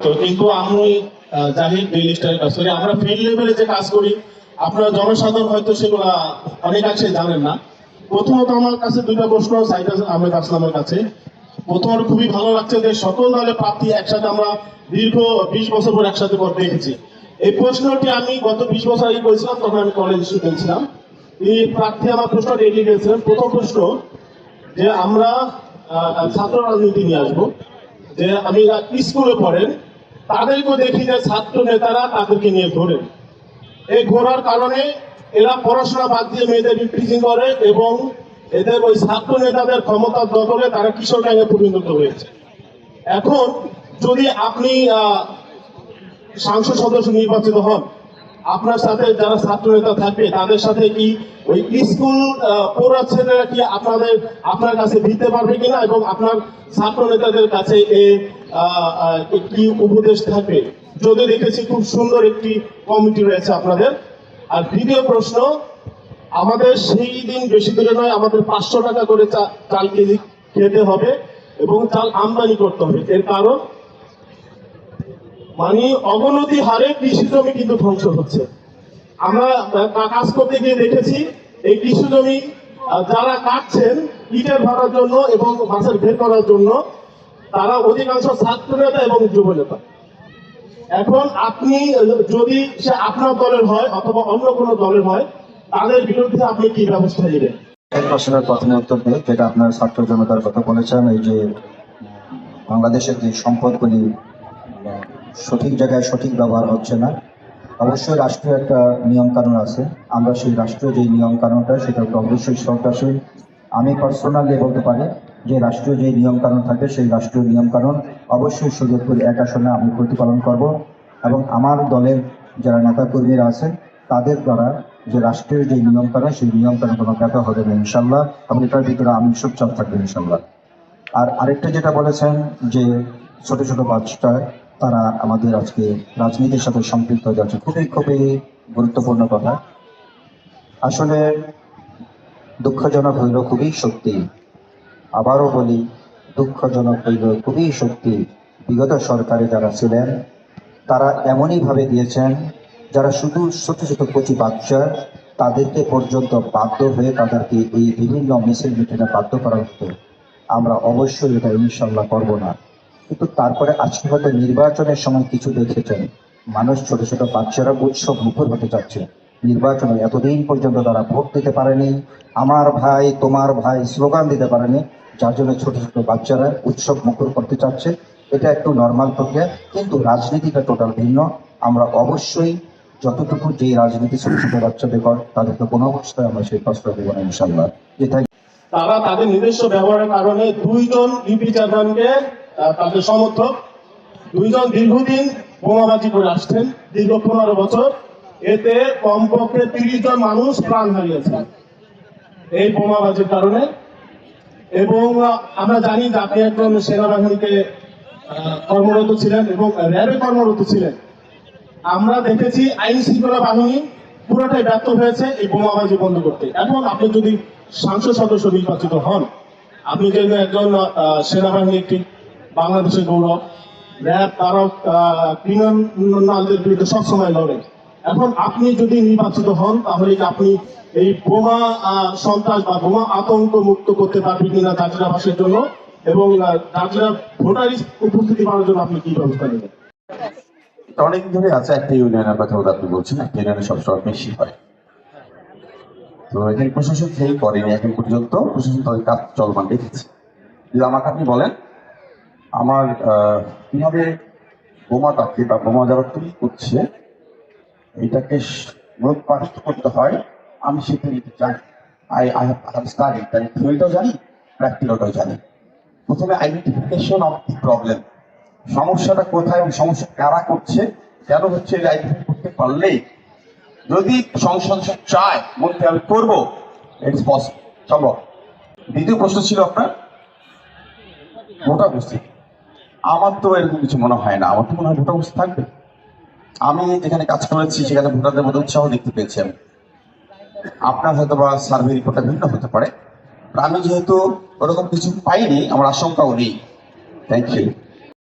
তো কিন্তু আমি জাহিদ ডেইলি স্টারের কাজ করি। আমরা ফিল্ড লেভেলে যে কাজ করি, আপনারা জনসাধারণ হয়তো সেগুলো অনেকাংশে জানেন না। প্রথমত আমার কাছে দুইটা প্রশ্ন, সাইদ আহমেদ আসলামের কাছে। প্রথমত, খুবই ভালো লাগছে যে সকল দলের প্রার্থী একসাথে আমরা দীর্ঘ বিশ বছর পর একসাথে পর দেখেছি। এই প্রশ্নটি আমি গত বিশ বছর আগে করেছিলাম, তখন আমি কলেজ স্টুডেন্ট ছিলাম এই প্রার্থী আমার প্রশ্নটি এগিয়ে গেছিলেন প্রথম প্রশ্ন, যে আমরা ছাত্র রাজনীতি নিয়ে আসব। যে আমি স্কুলে পড়েন তাদেরকেও দেখি যে ছাত্র নেতারা তাদেরকে নিয়ে ঘোরে। এই ঘোরার কারণে এরা পড়াশোনা বাদ দিয়ে মেয়েদের রিপ্রিজিং করে এবং এদের ওই ছাত্র নেতাদের ক্ষমতার দখলে তারা কিশোর গ্যাংয়ে পরিণত হয়েছে। এখন যদি আপনি সাংসদ সংসদ সদস্য নির্বাচিত হন আপনার সাথে যারা ছাত্র নেতা থাকবে, তাদের সাথে কি ওই স্কুল পড়ার ছেলেরা কি আপনাদের, আপনার কাছে দিতে পারবে কিনা এবং আপনার ছাত্র নেতাদের কাছে এ কি উপদেশ থাকবে? যদি দেখেছি খুব সুন্দর একটি কমিটি রয়েছে আপনাদের। আর দ্বিতীয় প্রশ্ন, আমাদের সেই দিন বেশি দূরে নয়, আমাদের পাঁচশো টাকা করে চাল কেজি খেতে হবে এবং চাল আমদানি করতে হবে। এর কারণ? মানে অবনতি হারে কৃষি জমি কিন্তু ধ্বংস হচ্ছে। আমরা কাজ করতে গিয়ে দেখেছি, এই কৃষি জমি যারা কাটছেন ইটের ভরার জন্য এবং মাছের বের করার জন্য, তারা অধিকাংশ ছাত্র নেতা এবং যুব নেতা। এখন আপনি যদি সে আপনার দলের হয় অথবা অন্য কোনো দলের হয়, তাদের বিরুদ্ধে আপনি কি ব্যবস্থা নেবেন? এক প্রথমে উত্তর দিই, যেটা আপনার ছাত্র জনতার কথা বলেছেন, এই যে বাংলাদেশের যে সম্পদগুলি সঠিক জায়গায় সঠিক ব্যবহার হচ্ছে না। অবশ্যই রাষ্ট্রীয় একটা নিয়মকানুন আছে। আমরা সেই রাষ্ট্রীয় যে নিয়মকানুনটা, সেটা অবশ্যই শ্রদ্ধাশীল আমি পার্সোনালি বলতে পারি যে রাষ্ট্রীয় যে নিয়মকানুন থাকে, সেই রাষ্ট্রীয় নিয়মকানুন অবশ্যই সুযোগ করে এক আসনে আমি প্রতিপালন করব এবং আমার দলের যারা নেতাকর্মীরা আছেন, তাদের দ্বারা যে রাষ্ট্রের যে নিয়মকানুন, সেই নিয়ম কানুন কোনো ব্যাপার হবে না ইনশাল্লাহ এবং এটার ভিতরে আমি চুপচাপ থাকব ইনশাল্লাহ আর আরেকটা যেটা বলেছেন যে ছোট ছোট বাচ্চা তারা আমাদের আজকে রাজনীতির সাথে সম্পৃক্ত হয়ে যাচ্ছে। খুবই খুবই গুরুত্বপূর্ণ কথা। আসলে দুঃখজনক হইল খুবই সত্যি। আবারও বলি, দুঃখজনক হইল খুবই সত্যি। বিগত সরকারে যারা ছিলেন, তারা এমনই ভাবে দিয়েছেন, যারা শুধু ছোট ছোট কচি বাচ্চা, তাদেরকে পর্যন্ত বাধ্য হয়ে তাদেরকে এই বিভিন্ন মিছিল মিটিংয়ে বাধ্য করা হতো। আমরা অবশ্যই এটা ইনশাল্লাহ করব না। কিন্তু তারপরে আজকে হয়তো নির্বাচনের সময় কিছু দেখেছেন। মানুষ ছোট ছোট বাচ্চারা উৎসব মুখর হতে চাচ্ছে। নির্বাচনে এতদিন পর্যন্ত তারা ভোট দিতে পারেনি। আমার ভাই, তোমার ভাই স্লোগান দিতে পারেনি। যার জন্য ছোট ছোট বাচ্চারা উৎসব মুখর করতে চাচ্ছে। এটা একটু নর্মাল প্রক্রিয়া, কিন্তু রাজনীতিটা টোটাল ভিন্ন। আমরা অবশ্যই যতটুকু যে রাজনীতি ছোট ছোট বাচ্চাদের কর, তাদেরকে কোনো অবস্থায় আমরা সেই কষ্ট দেবো না ইনশাল্লাহ তারা তাদের নিজস্ব ব্যবহারের কারণে দুইজন ইপি চেয়ারম্যানকে তাদের সমর্থক। দুইজন দীর্ঘদিন বোমাবাজি করে আসছেন, দীর্ঘ পনেরো বছর। এতে কমপক্ষে তিরিশ জন মানুষ প্রাণ হারিয়েছেন এই বোমাবাজির কারণে। এবং আমরা জানি যে আপনি একজন সেনাবাহিনীতে কর্মরত ছিলেন এবং র্যাবে কর্মরত ছিলেন। আমরা দেখেছি আইন শৃঙ্খলা বাহিনী পুরোটাই ব্যর্থ হয়েছে এই বোমাবাজি বন্ধ করতে। এখন আপনি যদি সংসদ সদস্য নির্বাচিত হন, আপনি যেহেতু একজন সেনাবাহিনী একটি বাংলাদেশের গৌরব, র্যাব তারাও ক্রিমিনালদের বিরুদ্ধে সবসময় লড়ে। এখন আপনি যদি নির্বাচিত হন, তাহলে আপনি এই বোমা সন্ত্রাস বা বোমা আতঙ্ক মুক্ত করতে পারবেন কিনা দার্জিলাবাসীর জন্য? এবং দার্জিলা ভোটার উপস্থিতি বাড়ানোর জন্য আপনি কি ব্যবস্থা নেবেন? অনেক ধরে আছে একটা ইউনিয়নের কথা আপনি বলছেন, একটা ইউনিয়নে সবসময় বেশি হয়। তো এখানে প্রশাসন সেই করেনি এখন পর্যন্ত, প্রশাসন তাদের কাজ চলমান রেখেছে যদি আমাকে আপনি বলেন আমার কীভাবে বোমাটাকে বা বোমা যারা তৈরি করছে, এটাকে রূপায়িত করতে হয়, আমি সেটা নিতে চাই। আই আই হ্যাভ স্টাডি তাই থিওরিটাও জানি প্র্যাকটিক্যালটাও জানি। প্রথমে আইডেন্টিফিকেশন অফ দি প্রবলেম সমস্যাটা কোথায় এবং সমস্যা কারা করছে, কেন হচ্ছে এটা আইডেন্টিফাই করতে পারলেই, যদি সংসদ চায় বলতে আমি করব ইটস পসিবল সম্ভব দ্বিতীয় প্রশ্ন ছিল আপনার? ভোটার উপস্থিত আমার তো এরকম কিছু মনে হয় না। আমার তো মনে হয় ভোটার উপস্থিত থাকবে। আমি যেখানে কাজ করেছি, সেখানে ভোটারদের মধ্যে উৎসাহ দেখতে পেয়েছি আমি। আপনার হয়তো বা সার্ভে রিপোর্টটা ভিন্ন হতে পারে। আমি যেহেতু ওরকম কিছু পাইনি, আমার আশঙ্কাও নেই। Thank you